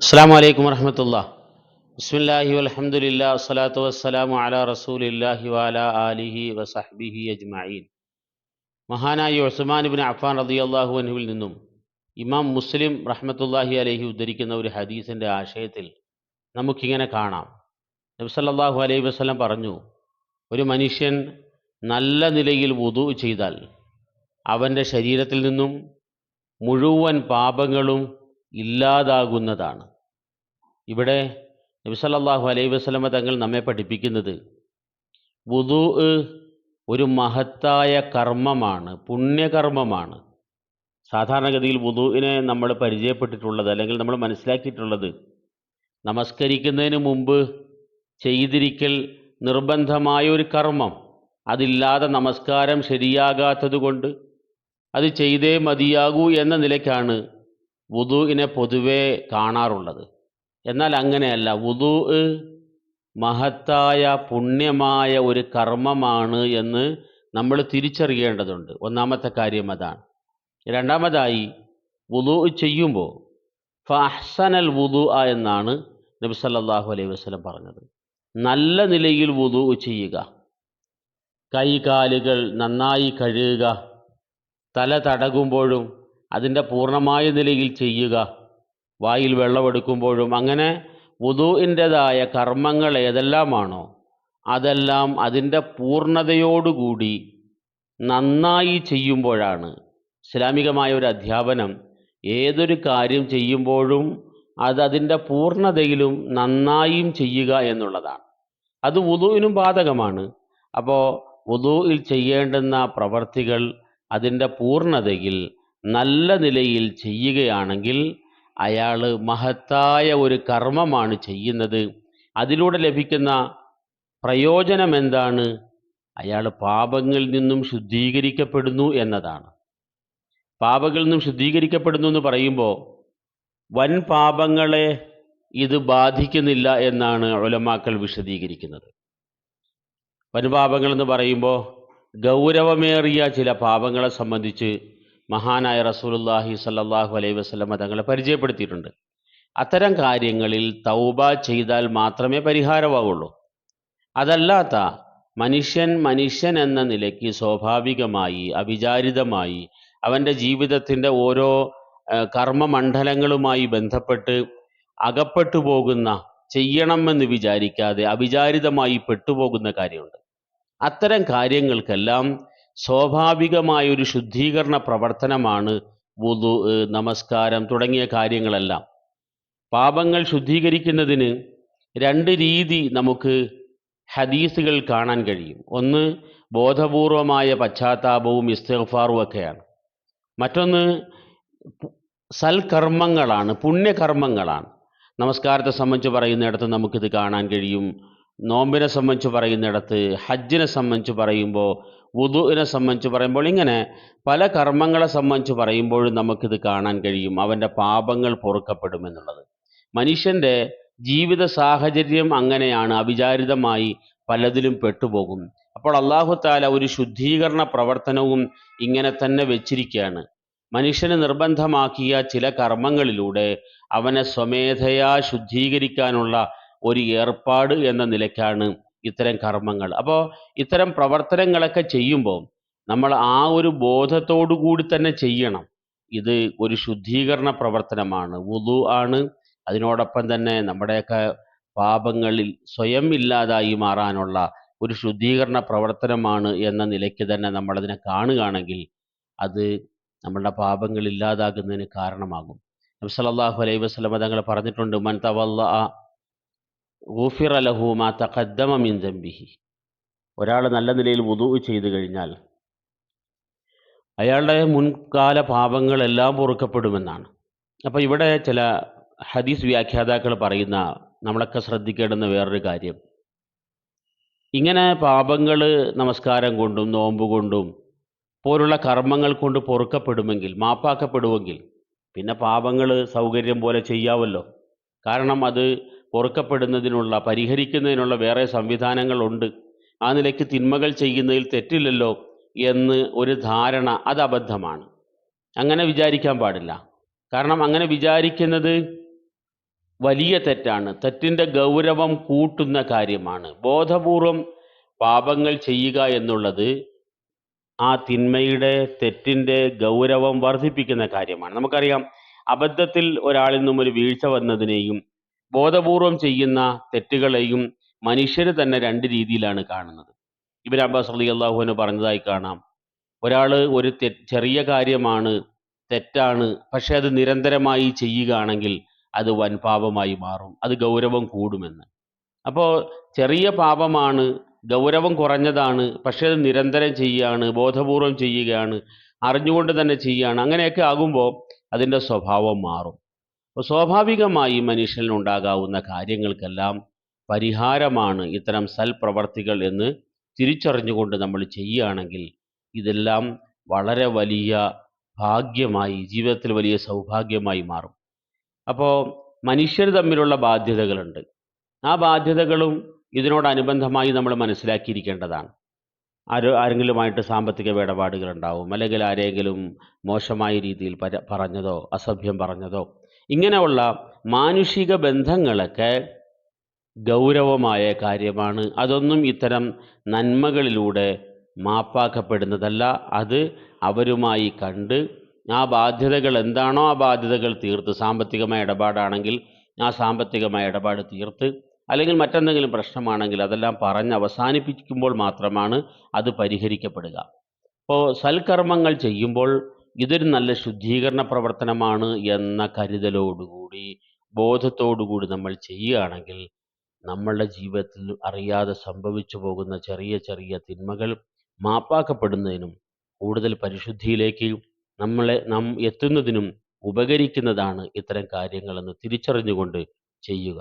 അസ്സാം വലൈക്കും വർഹമത്തുള്ള ബിസ്മില്ലാഹി വൽഹംദുലില്ലാ വസ്സലാത്തു വസ്സലാമു അലാ റസൂലില്ലാഹി വഅലാ ആലിഹി വസഹ്ബിഹി അജ്മഈൻ. മഹാനായ ഉസ്മാൻ ഇബ്നു അഫ്ഫാൻ റളിയല്ലാഹു അൻഹുവിൽ നിന്നും ഇമാം മുസ്ലിം റഹ്മത്തുള്ളാഹി അലൈഹി ഉദ്ധരിക്കുന്ന ഒരു ഹദീസിന്റെ ആശയത്തിൽ നമുക്കിങ്ങനെ കാണാം. നബി സല്ലല്ലാഹു അലൈഹി വസല്ലം പറഞ്ഞു ഒരു മനുഷ്യൻ നല്ല നിലയിൽ വുതു ചെയ്താൽ അവന്റെ ശരീരത്തിൽ നിന്നും മുഴുവൻ പാപങ്ങളും ഇല്ലാതാകുന്നതാണ്. ഇവിടെ നബി സല്ലല്ലാഹു അലൈഹി വസല്ലമ തങ്ങൾ നമ്മെ പഠിപ്പിക്കുന്നത് വുദു ഒരു മഹത്തായ കർമ്മമാണ് പുണ്യകർമ്മമാണ്. സാധാരണഗതിയിൽ വുദുവിനെ നമ്മൾ പരിചയപ്പെട്ടിട്ടുള്ളത് അല്ലെങ്കിൽ നമ്മൾ മനസ്സിലാക്കിയിട്ടുള്ളത് നമസ്കരിക്കുന്നതിന് മുമ്പ് ചെയ്തിരിക്കൽ നിർബന്ധമായ ഒരു കർമ്മം. അതില്ലാതെ നമസ്കാരം ശരിയാകാത്തതുകൊണ്ട് അത് ചെയ്തേ മതിയാകൂ എന്ന നിലയ്ക്കാണ് വുദുവിനെ പൊതുവേ കാണാറുള്ളത്. എന്നാൽ അങ്ങനെയല്ല. വുദു മഹത്തായ പുണ്യമായ ഒരു കർമ്മമാണ് എന്ന് നമ്മൾ തിരിച്ചറിയേണ്ടതുണ്ട്. ഒന്നാമത്തെ കാര്യം അതാണ്. രണ്ടാമതായി വുദു ചെയ്യുമ്പോൾ ഫഹ്സനൽ വുദു എന്നാണ് നബി സല്ലാഹു അലൈഹി വസ്ലം പറഞ്ഞത്. നല്ല നിലയിൽ വുദു ചെയ്യുക. കൈകാലുകൾ നന്നായി കഴുകുക. തല തടകുമ്പോഴും അതിന്റെ പൂർണമായ നിലയിൽ ചെയ്യുക. വായിൽ വെള്ളമെടുക്കുമ്പോഴും അങ്ങനെ വുതുവിന്റെതായ കർമ്മങ്ങൾ ഏതെല്ലാമാണോ അതെല്ലാം അതിന്റെ പൂർണതയോടുകൂടി നന്നായി ചെയ്യുമ്പോഴാണ്. ഇസ്ലാമികമായ ഒരു അധ്യാപനം ഏതൊരു കാര്യം ചെയ്യുമ്പോഴും അത് അതിന്റെ പൂർണതയിലും നന്നായും ചെയ്യുക എന്നുള്ളതാണ്. അത് വുതുവിനും ബാധകമാണ്. അപ്പോൾ വുതുവിൽ ചെയ്യേണ്ടുന്ന പ്രവർത്തികൾ അതിന്റെ പൂർണതയിൽ നല്ല നിലയിൽ ചെയ്യുകയാണെങ്കിൽ അയാൾ മഹത്തായ ഒരു കർമ്മമാണ് ചെയ്യുന്നത്. അതിലൂടെ ലഭിക്കുന്ന പ്രയോജനം എന്താണ്? അയാൾ പാപങ്ങളിൽ നിന്നും ശുദ്ധീകരിക്കപ്പെടുന്നു എന്നതാണ്. പാപങ്ങളിൽ നിന്നും ശുദ്ധീകരിക്കപ്പെടുന്നു എന്ന് പറയുമ്പോൾ വൻ പാപങ്ങളെ ഇത് ബാധിക്കുന്നില്ല എന്നാണ് ഒലമാക്കൾ വിശദീകരിക്കുന്നത്. വൻപാപങ്ങളെന്ന് പറയുമ്പോൾ ഗൗരവമേറിയ ചില പാപങ്ങളെ സംബന്ധിച്ച് മഹാനായ റസൂലുല്ലാഹി സല്ലാഹു അലൈഹി വസ്ലമ തങ്ങളെ പരിചയപ്പെടുത്തിയിട്ടുണ്ട്. അത്തരം കാര്യങ്ങളിൽ തൗബ ചെയ്താൽ മാത്രമേ പരിഹാരമാവുള്ളൂ. അതല്ലാത്ത മനുഷ്യൻ മനുഷ്യൻ എന്ന നിലയ്ക്ക് സ്വാഭാവികമായി അവിചാരിതമായി അവന്റെ ജീവിതത്തിന്റെ ഓരോ കർമ്മമണ്ഡലങ്ങളുമായി ബന്ധപ്പെട്ട് അകപ്പെട്ടു പോകുന്ന ചെയ്യണമെന്ന് വിചാരിക്കാതെ അവിചാരിതമായി പെട്ടുപോകുന്ന കാര്യമുണ്ട്. അത്തരം കാര്യങ്ങൾക്കെല്ലാം സ്വാഭാവികമായ ഒരു ശുദ്ധീകരണ പ്രവർത്തനമാണ് വുതു നമസ്കാരം തുടങ്ങിയ കാര്യങ്ങളെല്ലാം. പാപങ്ങൾ ശുദ്ധീകരിക്കുന്നതിന് രണ്ട് രീതി നമുക്ക് ഹദീസുകൾ കാണാൻ കഴിയും. ഒന്ന് ബോധപൂർവമായ പശ്ചാത്താപവും ഇസ്തിഗ്ഫാറും ഒക്കെയാണ്. മറ്റൊന്ന് സൽകർമ്മങ്ങളാണ് പുണ്യകർമ്മങ്ങളാണ്. നമസ്കാരത്തെ സംബന്ധിച്ച് പറയുന്നിടത്ത് നമുക്കിത് കാണാൻ കഴിയും. നോമ്പിനെ സംബന്ധിച്ച് പറയുന്നിടത്ത് ഹജ്ജിനെ സംബന്ധിച്ച് പറയുമ്പോൾ വുതുവിനെ സംബന്ധിച്ച് പറയുമ്പോൾ ഇങ്ങനെ പല കർമ്മങ്ങളെ സംബന്ധിച്ച് പറയുമ്പോഴും നമുക്കിത് കാണാൻ കഴിയും. അവന്റെ പാപങ്ങൾ പൊറുക്കപ്പെടുമെന്നുള്ളത് മനുഷ്യന്റെ ജീവിത സാഹചര്യം അങ്ങനെയാണ്. അവിചാരിതമായി പലതിലും പെട്ടുപോകും. അപ്പോൾ അള്ളാഹു താല ഒരു ശുദ്ധീകരണ പ്രവർത്തനവും ഇങ്ങനെ തന്നെ വെച്ചിരിക്കുകയാണ്. മനുഷ്യന് നിർബന്ധമാക്കിയ ചില കർമ്മങ്ങളിലൂടെ അവനെ സ്വമേധയാ ശുദ്ധീകരിക്കാനുള്ള ഒരു ഏർപ്പാട് എന്ന നിലയ്ക്കാണ് ഇത്തരം കർമ്മങ്ങൾ. അപ്പോൾ ഇത്തരം പ്രവർത്തനങ്ങളൊക്കെ ചെയ്യുമ്പോൾ നമ്മൾ ആ ഒരു ബോധത്തോടു കൂടി തന്നെ ചെയ്യണം. ഇത് ഒരു ശുദ്ധീകരണ പ്രവർത്തനമാണ്. വുതു ആണ്. അതിനോടൊപ്പം തന്നെ നമ്മുടെയൊക്കെ പാപങ്ങളിൽ സ്വയം ഇല്ലാതായി മാറാനുള്ള ഒരു ശുദ്ധീകരണ പ്രവർത്തനമാണ് എന്ന നിലയ്ക്ക് തന്നെ നമ്മളതിനെ കാണുകയാണെങ്കിൽ അത് നമ്മളുടെ പാപങ്ങൾ ഇല്ലാതാകുന്നതിന് കാരണമാകും. നബി സല്ലല്ലാഹു അലൈഹി വസല്ലമ തങ്ങൾ പറഞ്ഞിട്ടുണ്ട് മൻ തവല്ല ഗുഫിറ ലഹു മാ തഖദ്ദമ മിൻ ദംബിഹി. ഒരാൾ നല്ല നിലയിൽ വുതു ചെയ്തു കഴിഞ്ഞാൽ അയാളുടെ മുൻകാല പാപങ്ങളെല്ലാം പൊറുക്കപ്പെടുമെന്നാണ്. അപ്പോൾ ഇവിടെ ചില ഹദീസ് വ്യാഖ്യാതാക്കൾ പറയുന്ന നമ്മളൊക്കെ ശ്രദ്ധിക്കേണ്ടുന്ന വേറൊരു കാര്യം. ഇങ്ങനെ പാപങ്ങൾ നമസ്കാരം കൊണ്ടും നോമ്പ് കൊണ്ടും പോലുള്ള കർമ്മങ്ങൾ കൊണ്ട് പൊറുക്കപ്പെടുമെങ്കിൽ മാപ്പാക്കപ്പെടുമെങ്കിൽ പിന്നെ പാപങ്ങൾ സൗകര്യം പോലെ ചെയ്യാവല്ലോ. കാരണം അത് പൊറുക്കപ്പെടുന്നതിനുള്ള പരിഹരിക്കുന്നതിനുള്ള വേറെ സംവിധാനങ്ങളുണ്ട്. ആ നിലയ്ക്ക് തിന്മകൾ ചെയ്യുന്നതിൽ തെറ്റില്ലല്ലോ എന്ന് ഒരു ധാരണ അത് അബദ്ധമാണ്. അങ്ങനെ വിചാരിക്കാൻ പാടില്ല. കാരണം അങ്ങനെ വിചാരിക്കുന്നത് വലിയ തെറ്റാണ്. തെറ്റിന്റെ ഗൗരവം കൂട്ടുന്ന കാര്യമാണ്. ബോധപൂർവം പാപങ്ങൾ ചെയ്യുക എന്നുള്ളത് ആ തിന്മയുടെ തെറ്റിന്റെ ഗൗരവം വർദ്ധിപ്പിക്കുന്ന കാര്യമാണ്. നമുക്കറിയാം അബദ്ധത്തിൽ ഒരാളിൽ നിന്നും ഒരു വീഴ്ച വന്നതിനെയും ബോധപൂർവം ചെയ്യുന്ന തെറ്റുകളെയും മനുഷ്യർ തന്നെ രണ്ട് രീതിയിലാണ് കാണുന്നത്. ഇബൻ അബ്ബാസ് അലി അള്ളാഹുവിന് പറഞ്ഞതായി കാണാം. ഒരാൾ ഒരു ചെറിയ കാര്യമാണ് തെറ്റാണ് പക്ഷെ അത് നിരന്തരമായി ചെയ്യുകയാണെങ്കിൽ അത് വൻ പാപമായി മാറും. അത് ഗൗരവം കൂടുമെന്ന്. അപ്പോൾ ചെറിയ പാപമാണ് ഗൗരവം കുറഞ്ഞതാണ് പക്ഷേ അത് നിരന്തരം ചെയ്യുകയാണ് ബോധപൂർവം ചെയ്യുകയാണ് അറിഞ്ഞുകൊണ്ട് തന്നെ ചെയ്യുകയാണ് അങ്ങനെയൊക്കെ ആകുമ്പോൾ അതിന്റെ സ്വഭാവം മാറും. അപ്പോൾ സ്വാഭാവികമായി മനുഷ്യനുണ്ടാകാവുന്ന കാര്യങ്ങൾക്കെല്ലാം പരിഹാരമാണ് ഇത്തരം സൽപ്രവർത്തികൾ എന്ന് തിരിച്ചറിഞ്ഞുകൊണ്ട് നമ്മൾ ചെയ്യുകയാണെങ്കിൽ ഇതെല്ലാം വളരെ വലിയ ഭാഗ്യമായി ജീവിതത്തിൽ വലിയ സൗഭാഗ്യമായി മാറും. അപ്പോൾ മനുഷ്യർ തമ്മിലുള്ള ബാധ്യതകളുണ്ട്. ആ ബാധ്യതകളും ഇതിനോടനുബന്ധമായി നമ്മൾ മനസ്സിലാക്കിയിരിക്കേണ്ടതാണ്. ആരോ ആരെങ്കിലുമായിട്ട് സാമ്പത്തിക ഇടപാടുകൾ ഉണ്ടാവും അല്ലെങ്കിൽ ആരെങ്കിലും മോശമായ രീതിയിൽ പറഞ്ഞതോ അസഭ്യം പറഞ്ഞതോ ഇങ്ങനെയുള്ള മാനുഷിക ബന്ധങ്ങളൊക്കെ ഗൗരവമായ കാര്യമാണ്. അതൊന്നും ഇത്തരം നന്മകളിലൂടെ മാപ്പാക്കപ്പെടുന്നതല്ല. അത് അവരുമായി കണ്ട് ആ ബാധ്യതകൾ എന്താണോ ആ ബാധ്യതകൾ തീർത്ത് സാമ്പത്തികമായ ഇടപാടാണെങ്കിൽ ആ സാമ്പത്തികമായ ഇടപാട് തീർത്ത് അല്ലെങ്കിൽ മറ്റെന്തെങ്കിലും പ്രശ്നമാണെങ്കിൽ അതെല്ലാം പറഞ്ഞ് അവസാനിപ്പിക്കുമ്പോൾ മാത്രമാണ് അത് പരിഹരിക്കപ്പെടുക. അപ്പോൾ സൽക്കർമ്മങ്ങൾ ചെയ്യുമ്പോൾ ഇതൊരു നല്ല ശുദ്ധീകരണ പ്രവർത്തനമാണ് എന്ന കരുതലോടുകൂടി ബോധത്തോടുകൂടി നമ്മൾ ചെയ്യുകയാണെങ്കിൽ നമ്മളുടെ ജീവിതത്തിൽ അറിയാതെ സംഭവിച്ചു പോകുന്ന ചെറിയ ചെറിയ തിന്മകൾ മാപ്പാക്കപ്പെടുന്നതിനും കൂടുതൽ പരിശുദ്ധിയിലേക്ക് നമ്മളെ നാം എത്തുന്നതിനും ഉപകരിക്കുന്നതാണ് ഇത്തരം കാര്യങ്ങളെന്ന് തിരിച്ചറിഞ്ഞുകൊണ്ട് ചെയ്യുക.